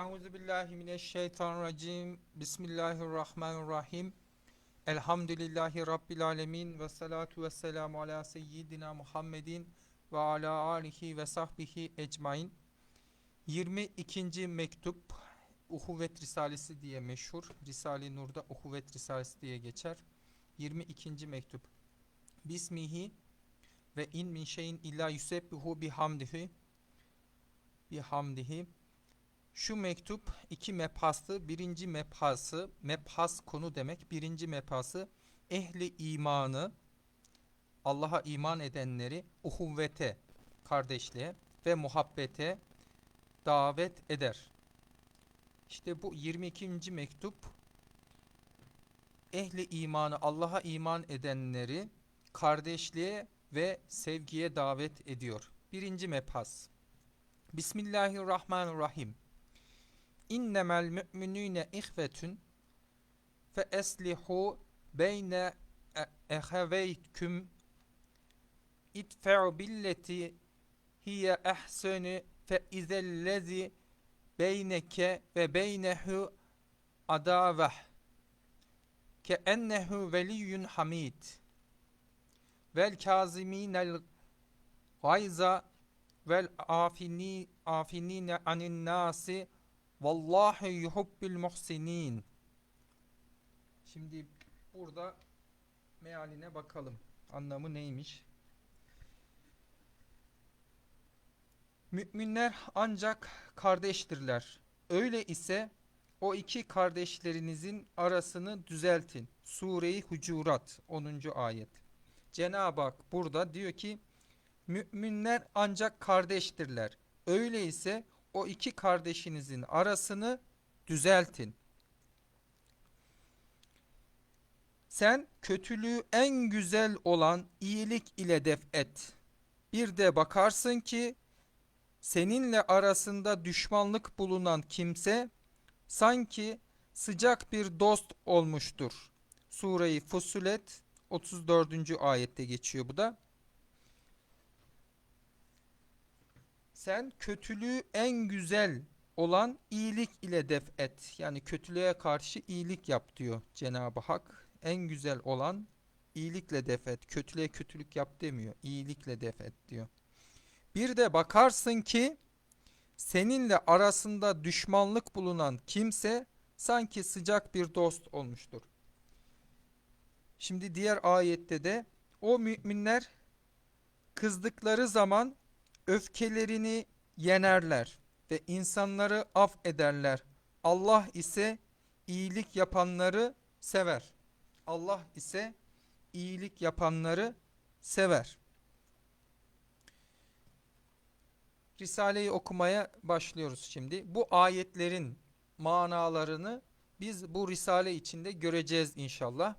Euzu billahi mineşşeytanirracim. Bismillahirrahmanirrahim. Elhamdülillahi rabbil alamin ve salatu vesselamu ala seyyidina Muhammedin ve ala alihi ve sahbihi ecmaîn. 22. mektup Uhuvvet Risalesi diye meşhur. Risale-i Nur'da Uhuvvet Risalesi diye geçer. 22. mektup. Bismihi ve in min şeyin illa yusebbihu bihamdihi bihamdihi şu mektup iki mebhastı. Birinci mebhası, mebhas konu demek. Birinci mebhası ehli imanı, Allah'a iman edenleri uhuvvete, kardeşliğe ve muhabbete davet eder. İşte bu 22. mektup ehli imanı, Allah'a iman edenleri kardeşliğe ve sevgiye davet ediyor. Birinci mebhas. Bismillahirrahmanirrahim. İnnemel mü'minüne ihvetün fe eslihu beyne eheveyküm idfe'u billeti hiye ehsönü fe izellezi beyneke ve beynehu adaveh ke ennehu veliyyun hamid vel kaziminel gayza vel afini afinine anin nasi vallahu yuhubbil muhsinin. Şimdi burada mealine bakalım. Anlamı neymiş? Müminler ancak kardeştirler. Öyle ise o iki kardeşlerinizin arasını düzeltin. Sure-i Hucurat 10. ayet. Cenab-ı Hak burada diyor ki Müminler ancak kardeştirler. Öyleyse o iki kardeşinizin arasını düzeltin. Sen kötülüğü en güzel olan iyilik ile def et. Bir de bakarsın ki seninle arasında düşmanlık bulunan kimse sanki sıcak bir dost olmuştur. Sure-i Fussilet 34. ayette geçiyor bu da. Sen kötülüğü en güzel olan iyilik ile def et. Yani kötülüğe karşı iyilik yap diyor Cenab-ı Hak. En güzel olan iyilikle def et. Kötülüğe kötülük yap demiyor. İyilikle def et diyor. Bir de bakarsın ki seninle arasında düşmanlık bulunan kimse sanki sıcak bir dost olmuştur. Şimdi diğer ayette de o müminler kızdıkları zaman öfkelerini yenerler ve insanları af ederler. Allah ise iyilik yapanları sever. Allah ise iyilik yapanları sever. Risale'yi okumaya başlıyoruz şimdi. Bu ayetlerin manalarını biz bu Risale içinde göreceğiz inşallah.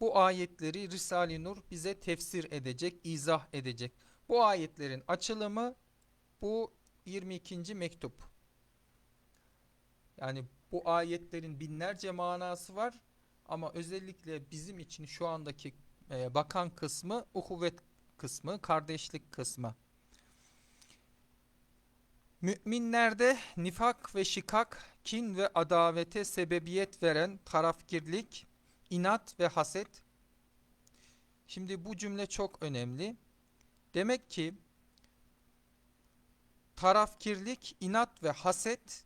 Bu ayetleri Risale-i Nur bize tefsir edecek, izah edecek. Bu ayetlerin açılımı bu 22. mektup. Yani bu ayetlerin binlerce manası var ama özellikle bizim için şu andaki e, bakan kısmı uhuvvet kısmı, kardeşlik kısmı. Müminlerde nifak ve şikak, kin ve adavete sebebiyet veren tarafgirlik, inat ve haset. Şimdi bu cümle çok önemli. Demek ki tarafkirlik, inat ve haset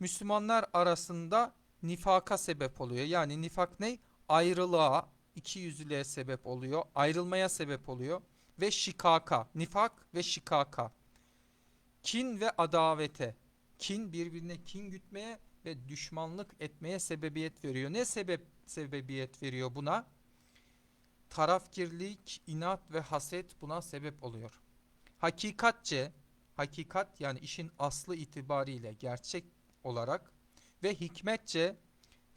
Müslümanlar arasında nifaka sebep oluyor. Yani nifak ne? Ayrılığa, iki yüzlülüğe sebep oluyor. Ayrılmaya sebep oluyor. Ve şikaka, nifak ve şikaka. Kin ve adavete. Kin birbirine kin gütmeye ve düşmanlık etmeye sebebiyet veriyor. Ne sebep sebebiyet veriyor buna? Tarafkirlik, inat ve haset buna sebep oluyor. Hakikatçe, hakikat yani işin aslı itibariyle gerçek olarak ve hikmetçe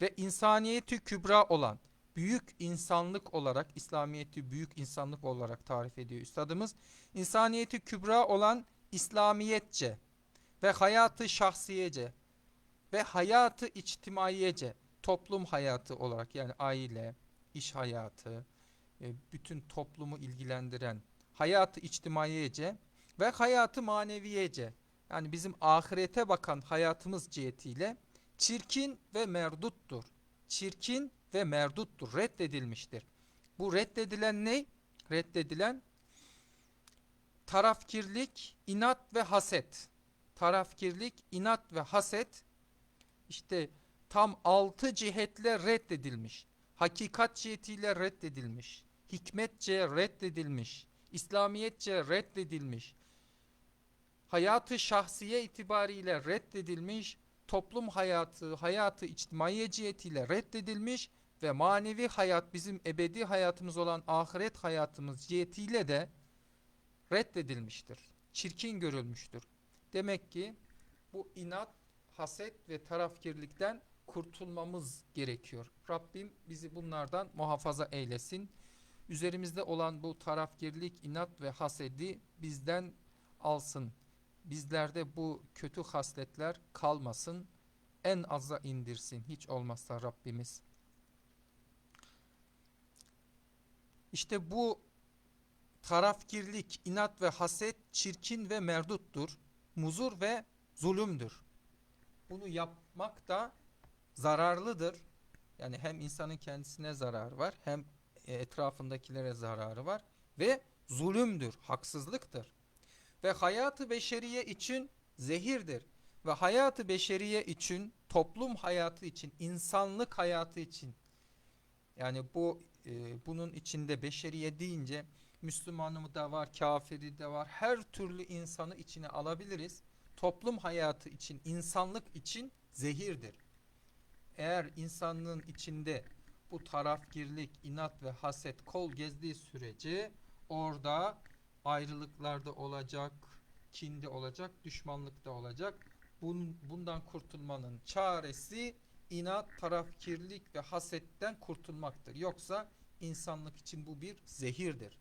ve insaniyeti kübra olan büyük insanlık olarak İslamiyeti büyük insanlık olarak tarif ediyor üstadımız. İnsaniyeti kübra olan İslamiyetçe ve hayatı şahsiyece ve hayatı içtimaiyece toplum hayatı olarak yani aile, iş hayatı, e, bütün toplumu ilgilendiren hayatı içtimaiyece ve hayatı maneviyece yani bizim ahirete bakan hayatımız cihetiyle çirkin ve merduttur. Çirkin ve merduttur. Reddedilmiştir. Bu reddedilen ne? Reddedilen tarafkirlik, inat ve haset. Tarafkirlik, inat ve haset işte tam altı cihetle reddedilmiş. Hakikat cihetiyle reddedilmiş. Hikmetçe reddedilmiş. İslamiyetçe reddedilmiş. Hayatı şahsiye itibariyle reddedilmiş. Toplum hayatı, hayatı içtimaiye cihetiyle reddedilmiş ve manevi hayat bizim ebedi hayatımız olan ahiret hayatımız cihetiyle de reddedilmiştir. Çirkin görülmüştür. Demek ki bu inat, haset ve tarafkirlikten kurtulmamız gerekiyor. Rabbim bizi bunlardan muhafaza eylesin. Üzerimizde olan bu tarafkirlik, inat ve hasedi bizden alsın. Bizlerde bu kötü hasletler kalmasın. En aza indirsin hiç olmazsa Rabbimiz. İşte bu tarafkirlik, inat ve haset çirkin ve merduttur. Muzur ve zulümdür. Bunu yapmak da zararlıdır. Yani hem insanın kendisine zararı var hem etrafındakilere zararı var ve zulümdür, haksızlıktır. Ve hayatı beşeriye için zehirdir. Ve hayatı beşeriye için, toplum hayatı için, insanlık hayatı için yani bu e, bunun içinde beşeriye deyince Müslümanı da var, kafiri de var. Her türlü insanı içine alabiliriz. Toplum hayatı için, insanlık için zehirdir. Eğer insanlığın içinde bu tarafgirlik, inat ve haset kol gezdiği sürece orada ayrılıklarda olacak, kinde olacak, düşmanlıkta olacak. Bun, bundan kurtulmanın çaresi inat, tarafkirlik ve hasetten kurtulmaktır. Yoksa insanlık için bu bir zehirdir.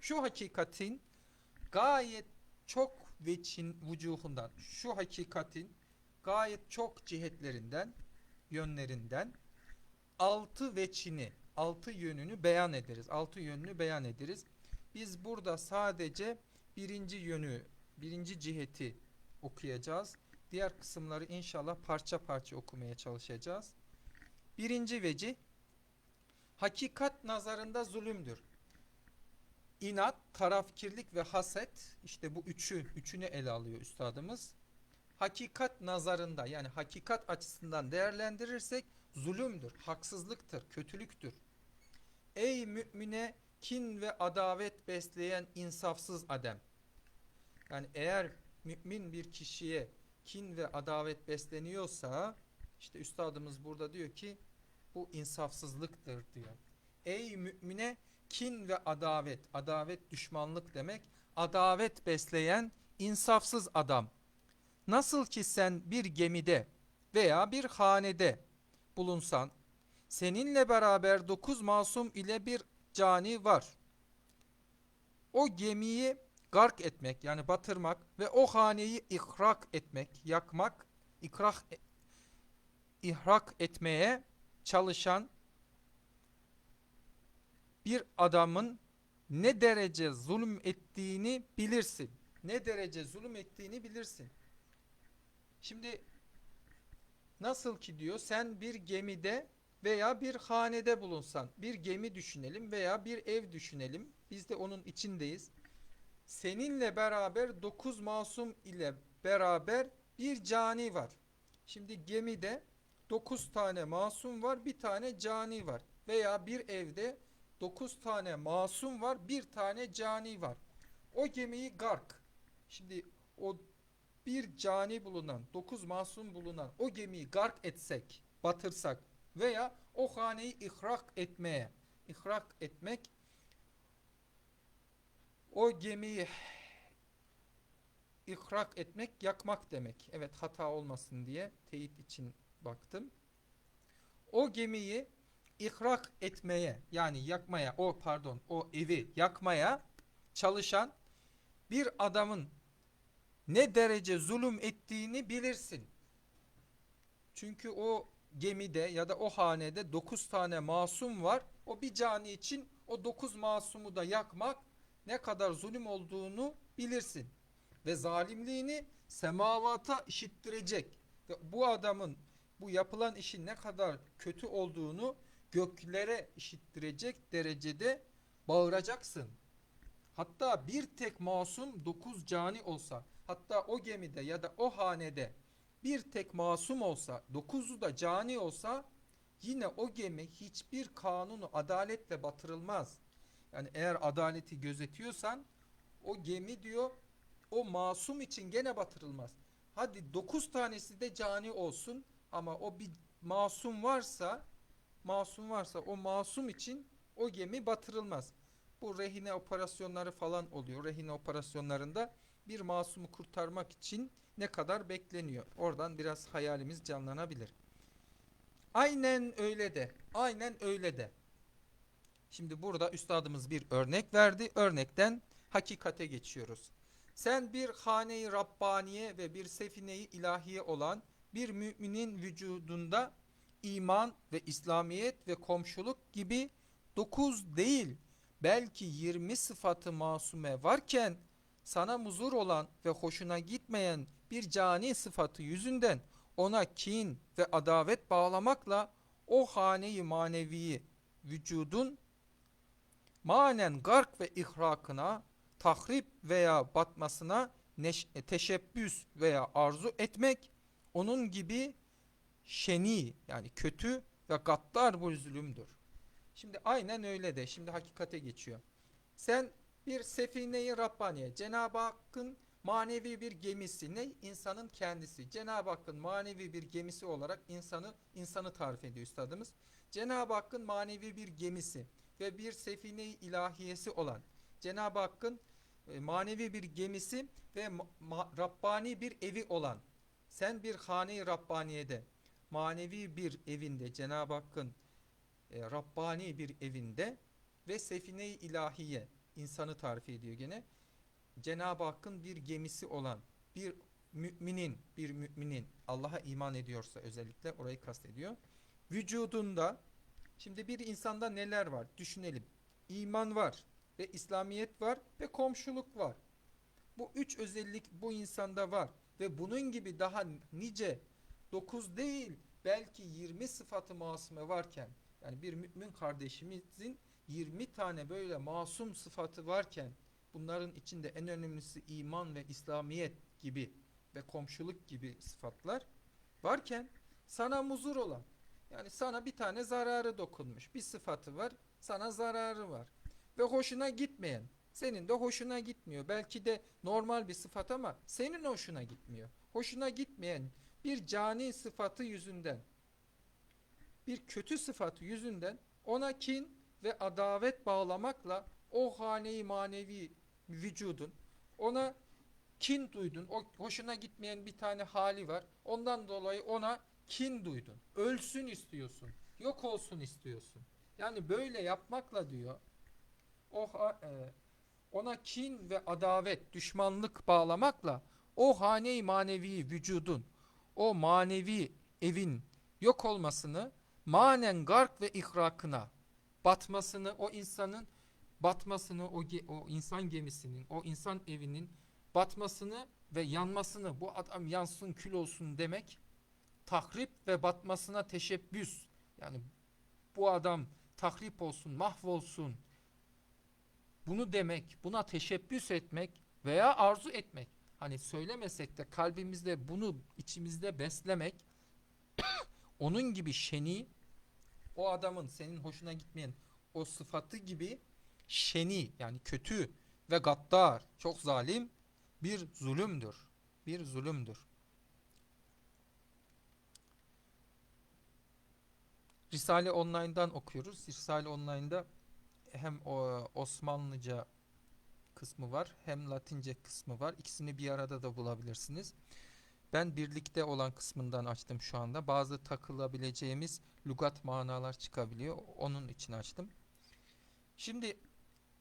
Şu hakikatin gayet çok veçin vücuhundan, şu hakikatin gayet çok cihetlerinden, yönlerinden altı veçini, altı yönünü beyan ederiz. Altı yönünü beyan ederiz. Biz burada sadece birinci yönü, birinci ciheti okuyacağız. Diğer kısımları inşallah parça parça okumaya çalışacağız. Birinci veci hakikat nazarında zulümdür. İnat, tarafkirlik ve haset işte bu üçü, üçünü ele alıyor üstadımız. Hakikat nazarında yani hakikat açısından değerlendirirsek zulümdür, haksızlıktır, kötülüktür. Ey mümine kin ve adavet besleyen insafsız adem. Yani eğer mümin bir kişiye kin ve adavet besleniyorsa işte üstadımız burada diyor ki bu insafsızlıktır diyor. Ey mümine kin ve adavet, adavet düşmanlık demek. Adavet besleyen insafsız adam. Nasıl ki sen bir gemide veya bir hanede bulunsan, seninle beraber dokuz masum ile bir cani var. O gemiyi gark etmek yani batırmak ve o haneyi ihrak etmek, yakmak, ikrah, ihrak etmeye çalışan bir adamın ne derece zulüm ettiğini bilirsin. Ne derece zulüm ettiğini bilirsin. Şimdi nasıl ki diyor sen bir gemide veya bir hanede bulunsan bir gemi düşünelim veya bir ev düşünelim. Biz de onun içindeyiz. Seninle beraber dokuz masum ile beraber bir cani var. Şimdi gemide dokuz tane masum var bir tane cani var. Veya bir evde dokuz tane masum var bir tane cani var. O gemiyi gark. Şimdi o bir cani bulunan, dokuz masum bulunan o gemiyi gark etsek, batırsak veya o haneyi ihrak etmeye, ihrak etmek o gemiyi ihrak etmek, yakmak demek. Evet hata olmasın diye teyit için baktım. O gemiyi ihrak etmeye yani yakmaya, o pardon o evi yakmaya çalışan bir adamın ne derece zulüm ettiğini bilirsin. Çünkü o gemide ya da o hanede dokuz tane masum var. O bir cani için o dokuz masumu da yakmak ne kadar zulüm olduğunu bilirsin. ve zalimliğini semavata işittirecek. Ve bu adamın bu yapılan işin ne kadar kötü olduğunu göklere işittirecek derecede bağıracaksın. Hatta bir tek masum dokuz cani olsa, hatta o gemide ya da o hanede bir tek masum olsa, dokuzu da cani olsa yine o gemi hiçbir kanunu adaletle batırılmaz. Yani eğer adaleti gözetiyorsan o gemi diyor o masum için gene batırılmaz. Hadi dokuz tanesi de cani olsun ama o bir masum varsa masum varsa o masum için o gemi batırılmaz. Bu rehine operasyonları falan oluyor. Rehine operasyonlarında bir masumu kurtarmak için ne kadar bekleniyor? Oradan biraz hayalimiz canlanabilir. Aynen öyle de. Aynen öyle de. Şimdi burada üstadımız bir örnek verdi. Örnekten hakikate geçiyoruz. Sen bir hane-i Rabbaniye ve bir sefine-i ilahiye olan bir müminin vücudunda iman ve İslamiyet ve komşuluk gibi dokuz değil belki yirmi sıfatı masume varken sana muzur olan ve hoşuna gitmeyen bir cani sıfatı yüzünden ona kin ve adavet bağlamakla o haneyi maneviyi vücudun manen gark ve ihrakına, tahrip veya batmasına teşebbüs veya arzu etmek onun gibi şeni yani kötü ve gaddar bir zulümdür. Şimdi aynen öyle de şimdi hakikate geçiyor. Sen bir sefine-i Rabbaniye Cenab-ı Hakk'ın manevi bir gemisi ne? İnsanın kendisi. Cenab-ı Hakk'ın manevi bir gemisi olarak insanı insanı tarif ediyor üstadımız. Cenab-ı Hakk'ın manevi bir gemisi ve bir sefine-i ilahiyesi olan Cenab-ı Hakk'ın e, manevi bir gemisi ve Rabbani bir evi olan sen bir hane-i Rabbaniye'de manevi bir evinde Cenab-ı Hakk'ın e, Rabbani bir evinde ve sefine-i ilahiye insanı tarif ediyor gene. Cenab-ı Hakk'ın bir gemisi olan bir müminin, bir müminin Allah'a iman ediyorsa özellikle orayı kastediyor. Vücudunda şimdi bir insanda neler var düşünelim. İman var ve İslamiyet var ve komşuluk var. Bu üç özellik bu insanda var ve bunun gibi daha nice dokuz değil belki 20 sıfatı masume varken yani bir mümin kardeşimizin 20 tane böyle masum sıfatı varken bunların içinde en önemlisi iman ve İslamiyet gibi ve komşuluk gibi sıfatlar varken sana muzur olan yani sana bir tane zararı dokunmuş bir sıfatı var sana zararı var ve hoşuna gitmeyen senin de hoşuna gitmiyor. Belki de normal bir sıfat ama senin hoşuna gitmiyor. Hoşuna gitmeyen bir cani sıfatı yüzünden bir kötü sıfatı yüzünden ona kin ve adavet bağlamakla o haneyi manevi vücudun ona kin duydun. O hoşuna gitmeyen bir tane hali var. Ondan dolayı ona kin duydun. Ölsün istiyorsun. Yok olsun istiyorsun. Yani böyle yapmakla diyor o e, ona kin ve adavet, düşmanlık bağlamakla o hane-i manevi vücudun, o manevi evin yok olmasını manen gark ve ihrakına batmasını o insanın batmasını o, o insan gemisinin o insan evinin batmasını ve yanmasını bu adam yansın kül olsun demek tahrip ve batmasına teşebbüs. Yani bu adam tahrip olsun mahvolsun bunu demek buna teşebbüs etmek veya arzu etmek. Hani söylemesek de kalbimizde bunu içimizde beslemek onun gibi şeni o adamın senin hoşuna gitmeyen o sıfatı gibi şeni yani kötü ve gaddar çok zalim bir zulümdür. Bir zulümdür. Risale Online'dan okuyoruz. Risale Online'da hem o Osmanlıca kısmı var hem Latince kısmı var. İkisini bir arada da bulabilirsiniz. Ben birlikte olan kısmından açtım şu anda. Bazı takılabileceğimiz lügat manalar çıkabiliyor. Onun için açtım. Şimdi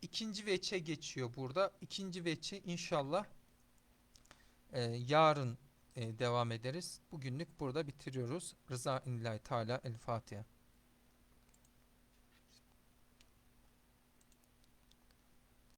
ikinci veçe geçiyor burada. İkinci veçe inşallah e, yarın e, devam ederiz. Bugünlük burada bitiriyoruz. Rıza İllahi Teala El Fatiha.